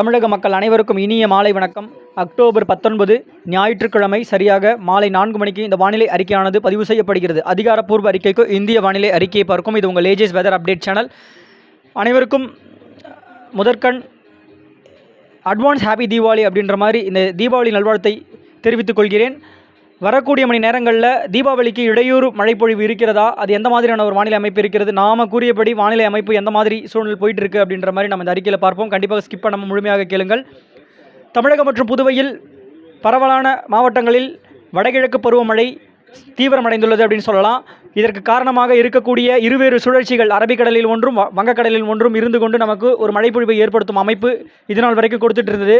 தமிழக மக்கள் அனைவருக்கும் இனிய மாலை வணக்கம். அக்டோபர் பத்தொன்பது ஞாயிற்றுக்கிழமை சரியாக மாலை நான்கு மணிக்கு இந்த வானிலை அறிக்கையானது பதிவு செய்யப்படுகிறது. அதிகாரப்பூர்வ அறிக்கைக்கு இந்திய வானிலை அறிக்கையை பார்க்கும். இது உங்கள் லேஜஸ் வெதர் அப்டேட் சேனல். அனைவருக்கும் முதற்கண் அட்வான்ஸ் ஹாப்பி தீபாவளி அப்படின்ற மாதிரி இந்த தீபாவளி நல்வாழ்த்தை தெரிவித்துக் கொள்கிறேன். வரக்கூடிய மணி நேரங்களில் தீபாவளிக்கு இடையூறு மழைப்பொழிவு இருக்கிறதா? அது எந்த மாதிரியான ஒரு வானிலை அமைப்பு இருக்கிறது? நாம கூறியபடி வானிலை அமைப்பு எந்த மாதிரி சூழ்நிலை போயிட்டு இருக்கு அப்படின்ற மாதிரி நம்ம இந்த அறிக்கையில் பார்ப்போம். கண்டிப்பாக ஸ்கிப் பண்ணாமல் முழுமையாக கேளுங்கள். தமிழகம் மற்றும் புதுவையில் பரவலான மாவட்டங்களில் வடகிழக்கு பருவமழை தீவிரமடைந்துள்ளது அப்படின்னு சொல்லலாம். இதற்கு காரணமாக இருக்கக்கூடிய இருவேறு சுழற்சிகள் அரபிக்கடலில் ஒன்றும் வங்கக்கடலில் ஒன்றும் இருந்து கொண்டு நமக்கு ஒரு மழைப்பொழிவை ஏற்படுத்தும் அமைப்பு இதுநாள் வரைக்கும் கொடுத்துட்டு இருந்தது.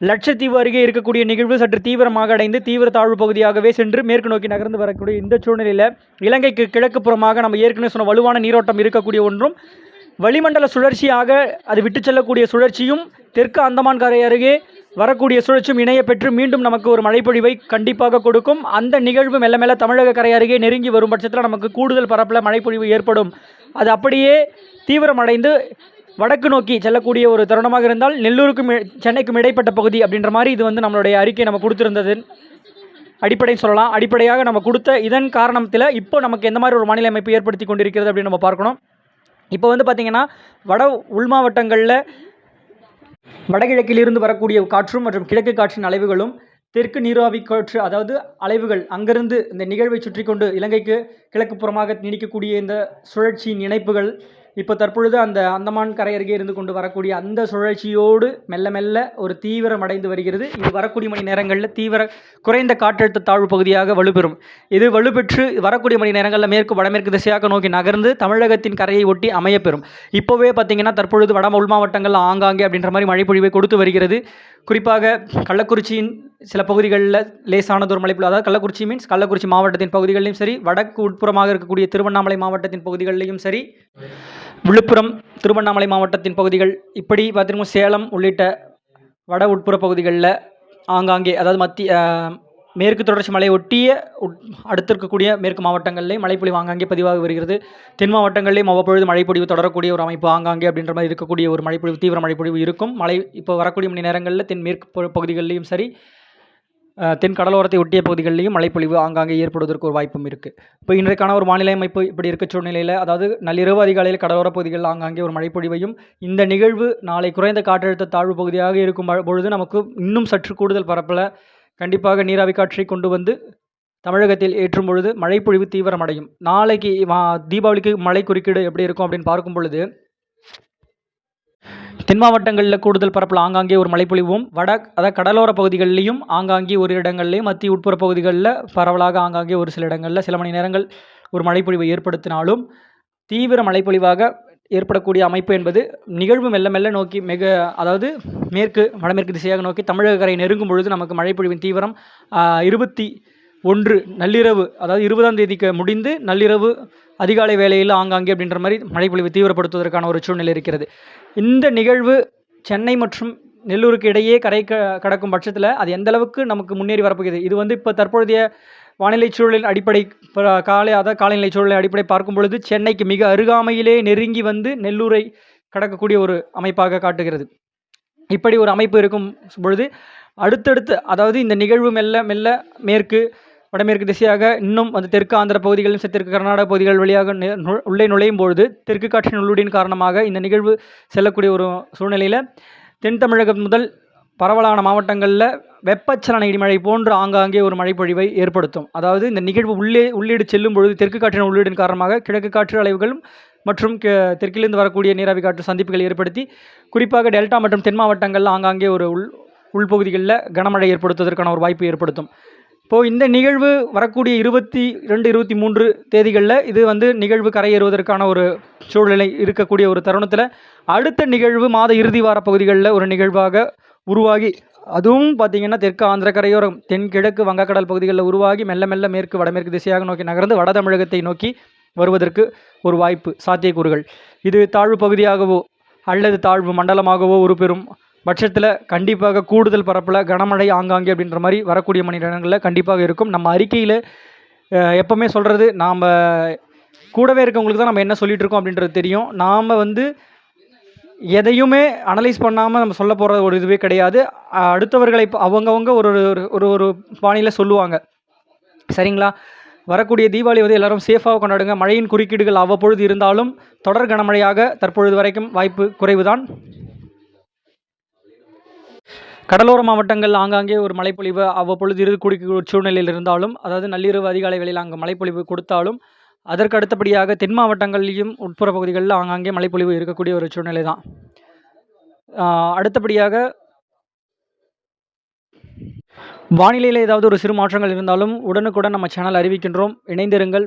லட்சத்தீவு அருகே இருக்கக்கூடிய நிகழ்வு சற்று தீவிரமாக அடைந்து தீவிர தாழ்வு பகுதியாகவே சென்று மேற்கு நோக்கி நகர்ந்து வரக்கூடிய இந்த சூழ்நிலையில் இலங்கைக்கு கிழக்கு புறமாக நம்ம ஏற்கனவே சொன்ன வலுவான நீரோட்டம் இருக்கக்கூடிய ஒன்றும். வளிமண்டல சுழற்சியாக அது விட்டு செல்லக்கூடிய சுழற்சியும் தெற்கு அந்தமான் கரை அருகே வரக்கூடிய சுழற்சியும் இணைய பெற்று மீண்டும் நமக்கு ஒரு மழைப்பொழிவை கண்டிப்பாக கொடுக்கும். அந்த நிகழ்வு மெல்ல மெல்ல தமிழக கரை அருகே நெருங்கி வரும் பட்சத்தில் நமக்கு கூடுதல் பரப்பில் மழைப்பொழிவு ஏற்படும். அது அப்படியே தீவிரமடைந்து வடக்கு நோக்கி செல்லக்கூடிய ஒரு தருணமாக இருந்தால் நெல்லூருக்கும் சென்னைக்கும் இடைப்பட்ட பகுதி அப்படின்ற மாதிரி இது வந்து நம்மளுடைய அறிக்கை நம்ம கொடுத்திருந்தது. அடிப்படை சொல்லலாம். அடிப்படையாக நம்ம கொடுத்த இதன் காரணத்தில் இப்போ நமக்கு எந்த மாதிரி ஒரு மாநில அமைப்பு ஏற்படுத்தி கொண்டிருக்கிறது அப்படின்னு நம்ம பார்க்கணும். இப்போ வந்து பார்த்திங்கன்னா வட உள் மாவட்டங்களில் வடகிழக்கிலிருந்து வரக்கூடிய காற்றும் மற்றும் கிழக்கு காற்றின் அலைவுகளும் தெற்கு நீராவி காற்று அதாவது அலைவுகள் அங்கிருந்து இந்த நிகழ்வை சுற்றி கொண்டு இலங்கைக்கு கிழக்கு புறமாக நீடிக்கக்கூடிய இந்த சுழற்சியின் இணைப்புகள் இப்போ தற்பொழுது அந்த அந்தமான் கரை அருகே இருந்து கொண்டு வரக்கூடிய அந்த சுழற்சியோடு மெல்ல மெல்ல ஒரு தீவிரம் அடைந்து வருகிறது. இது வரக்கூடிய மணி நேரங்களில் தீவிர குறைந்த காற்றழுத்த தாழ்வு பகுதியாக வலுப்பெறும். இது வலுப்பெற்று வரக்கூடிய மணி நேரங்களில் மேற்கு வடமேற்கு திசையாக நோக்கி நகர்ந்து தமிழகத்தின் கரையை ஒட்டி அமையப்பெறும். இப்போவே பார்த்தீங்கன்னா தற்பொழுது வட உள் மாவட்டங்கள் ஆங்காங்கே அப்படின்ற மாதிரி மழைப்பொழிவை கொடுத்து வருகிறது. குறிப்பாக கள்ளக்குறிச்சியின் சில பகுதிகளில் லேசானதொரு மழைப்பொழிவு அதாவது கள்ளக்குறிச்சி மீன்ஸ் கள்ளக்குறிச்சி மாவட்டத்தின் பகுதிகளிலும் சரி வடக்கு உட்புறமாக இருக்கக்கூடிய திருவண்ணாமலை மாவட்டத்தின் பகுதிகளிலும் சரி விழுப்புரம் திருவண்ணாமலை மாவட்டத்தின் பகுதிகள் இப்படி பார்த்தீங்கன்னா சேலம் உள்ளிட்ட வட உட்புற பகுதிகளில் ஆங்காங்கே அதாவது மத்திய மேற்கு தொடர்ச்சி மலையை ஒட்டிய உட் அடுத்து இருக்கக்கூடிய மேற்கு மாவட்டங்களிலே மழைப்பொழிவு ஆங்காங்கே பதிவாக வருகிறது. தென் மாவட்டங்களிலேயும் அவ்வப்பொழுது மழைப்பொழிவு தொடரக்கூடிய ஒரு அமைப்பு ஆங்காங்கே அப்படின்ற மாதிரி இருக்கக்கூடிய ஒரு மழைப்பொழிவு தீவிர மழைப்பொழிவு இருக்கும். மழை இப்போ வரக்கூடிய மணி நேரங்களில் தென் மேற்கு பகுதிகளிலையும் சரி தென் கடலோரத்தை ஒட்டிய பகுதிகளிலையும் மழைப்பொழிவு ஆங்காங்கே ஏற்படுவதற்கு ஒரு வாய்ப்பும் இருக்குது இப்போ இன்றைக்கான ஒரு வானிலை அமைப்பு இப்படி இருக்க சூழ்நிலையில் அதாவது நள்ளிரவு அதிகாலையில் கடலோர பகுதிகளில் ஆங்காங்கே ஒரு மழைப்பொழிவையும் இந்த நிகழ்வு நாளை குறைந்த காற்றழுத்த தாழ்வு பகுதியாக இருக்கும் பொழுது நமக்கு இன்னும் சற்று கூடுதல் பரப்பில் கண்டிப்பாக நீராவி காற்றை கொண்டு வந்து தமிழகத்தில் ஏற்றும் பொழுது மழைப்பொழிவு தீவிரமடையும். நாளைக்கு வா- தீபாவளிக்கு மழை குறுக்கீடு எப்படி இருக்கும் அப்படின்னு பார்க்கும் பொழுது தென் மாவட்டங்களில் கூடுதல் பரப்பில் ஆங்காங்கே ஒரு மழைப்பொழிவும் வட அதாவது கடலோர பகுதிகளிலையும் ஆங்காங்கே ஒரு இடங்கள்லையும் மத்திய உட்புற பகுதிகளில் பரவலாக ஆங்காங்கே ஒரு சில இடங்களில் சில மணி நேரங்கள் ஒரு மழைப்பொழிவை ஏற்படுத்தினாலும் தீவிர மழைப்பொழிவாக ஏற்படக்கூடிய அமைப்பு என்பது நிகழ்வு மெல்ல மெல்ல நோக்கி மிக அதாவது மேற்கு வடமேற்கு திசையாக நோக்கி தமிழக கரை நெருங்கும் பொழுது நமக்கு மழைப்பொழிவின் தீவிரம் இருபத்தி ஒன்று நள்ளிரவு அதாவது இருபதாம் தேதிக்கு முடிந்து நள்ளிரவு அதிகாலை வேளையில் ஆங்காங்கே அப்படின்ற மாதிரி மழைப்பொழிவு தீவிரப்படுத்துவதற்கான ஒரு சூழ்நிலை இருக்கிறது. இந்த நிகழ்வு சென்னை மற்றும் நெல்லூருக்கு இடையே கரை க கடக்கும் பட்சத்தில் அது எந்த அளவுக்கு நமக்கு முன்னேறி வரப்போகிறது? இது வந்து இப்போ தற்பொழுதைய வானிலை சூழலின் அடிப்படை காலை அதாவது காலநிலை சூழலின் அடிப்படை பார்க்கும் பொழுது சென்னைக்கு மிக அருகாமையிலே நெருங்கி வந்து நெல்லூரை கடக்கக்கூடிய ஒரு அமைப்பாக காட்டுகிறது. இப்படி ஒரு அமைப்பு இருக்கும் பொழுது அடுத்தடுத்து அதாவது இந்த நிகழ்வு மெல்ல மெல்ல மேற்கு வடமேற்கு திசையாக இன்னும் அந்த தெற்கு ஆந்திர பகுதிகளிலும் தெற்கு கர்நாடக பகுதிகள் வழியாக நெ- நு- உள்ளே நுழையும் பொழுது தெற்கு காற்றின் உள்ளுடின் காரணமாக இந்த நிகழ்வு செல்லக்கூடிய ஒரு சூழ்நிலையில் தென் தமிழகம் முதல் பரவலான மாவட்டங்களில் வெப்பச்சலன இடிமழை போன்று ஆங்காங்கே ஒரு மழைப்பொழிவை ஏற்படுத்தும். அதாவது இந்த நிகழ்வு உள்ளே உள்ளீடு செல்லும் பொழுது தெற்கு காற்றின் உள்ளீடின் காரணமாக கிழக்கு காற்று அலைவுகளும் மற்றும் கெ- தெற்கிலிருந்து வரக்கூடிய நீராவி காற்று சந்திப்புகள் ஏற்படுத்தி குறிப்பாக டெல்டா மற்றும் தென் மாவட்டங்களில் ஆங்காங்கே ஒரு உள் உள்பகுதிகளில் கனமழை ஏற்படுத்துவதற்கான ஒரு வாய்ப்பு ஏற்படுத்தும். இப்போது இந்த நிகழ்வு வரக்கூடிய இருபத்தி ரெண்டு இருபத்தி மூன்று தேதிகளில் இது வந்து நிகழ்வு கரையேறுவதற்கான ஒரு சூழ்நிலை இருக்கக்கூடிய ஒரு தருணத்தில் அடுத்த நிகழ்வு மாத இறுதி வார பகுதிகளில் ஒரு நிகழ்வாக உருவாகி அதுவும் பார்த்திங்கன்னா தெற்கு ஆந்திர கரையோரம் தென்கிழக்கு வங்கக்கடல் பகுதிகளில் உருவாகி மெல்ல மெல்ல மேற்கு வடமேற்கு திசையாக நோக்கி நகர்ந்து வட தமிழகத்தை நோக்கி வருவதற்கு ஒரு வாய்ப்பு சாத்தியக்கூறுகள். இது தாழ்வு பகுதியாகவோ அல்லது தாழ்வு மண்டலமாகவோ உருப்பெறும் பட்சத்தில் கண்டிப்பாக கூடுதல் பரப்பில் கனமழை ஆங்காங்கே அப்படின்ற மாதிரி வரக்கூடிய மணி நேரங்களில் கண்டிப்பாக இருக்கும். நம்ம அறிக்கையில் எப்போவுமே சொல்கிறது நாம் கூடவே இருக்கவங்களுக்கு தான் நம்ம என்ன சொல்லிகிட்டு இருக்கோம் அப்படின்றது தெரியும். நாம் வந்து எதையுமே அனலைஸ் பண்ணாமல் நம்ம சொல்ல போகிற ஒரு இதுவே கிடையாது. அடுத்தவர்களை அவங்கவுங்க ஒரு ஒரு ஒரு ஒரு பாணியில் சொல்லுவாங்க. சரிங்களா? வரக்கூடிய தீபாவளி வந்து எல்லாரும் சேஃபாக கொண்டாடுங்க. மழையின் குறுக்கீடுகள் அவ்வப்பொழுது இருந்தாலும் தொடர் கனமழையாக தற்பொழுது வரைக்கும் வாய்ப்பு குறைவுதான். கடலோர மாவட்டங்கள் ஆங்காங்கே ஒரு மழைப்பொழிவு அவ்வப்பொழுது இருக்கக்கூடிய ஒரு சூழ்நிலையில் இருந்தாலும் அதாவது நள்ளிரவு அதிகாலை வேளையில் அங்கே மழைப்பொழிவு கொடுத்தாலும் அதற்கு அடுத்தபடியாக தென் மாவட்டங்கள்லேயும் உட்புற பகுதிகளில் ஆங்காங்கே மழைப்பொழிவு இருக்கக்கூடிய ஒரு சூழ்நிலை தான் அடுத்தபடியாக வானிலையில் ஏதாவது ஒரு சிறு மாற்றங்கள் இருந்தாலும் உடனுக்குடன் நம்ம சேனல் அறிவிக்கின்றோம். இணைந்திருங்கள்.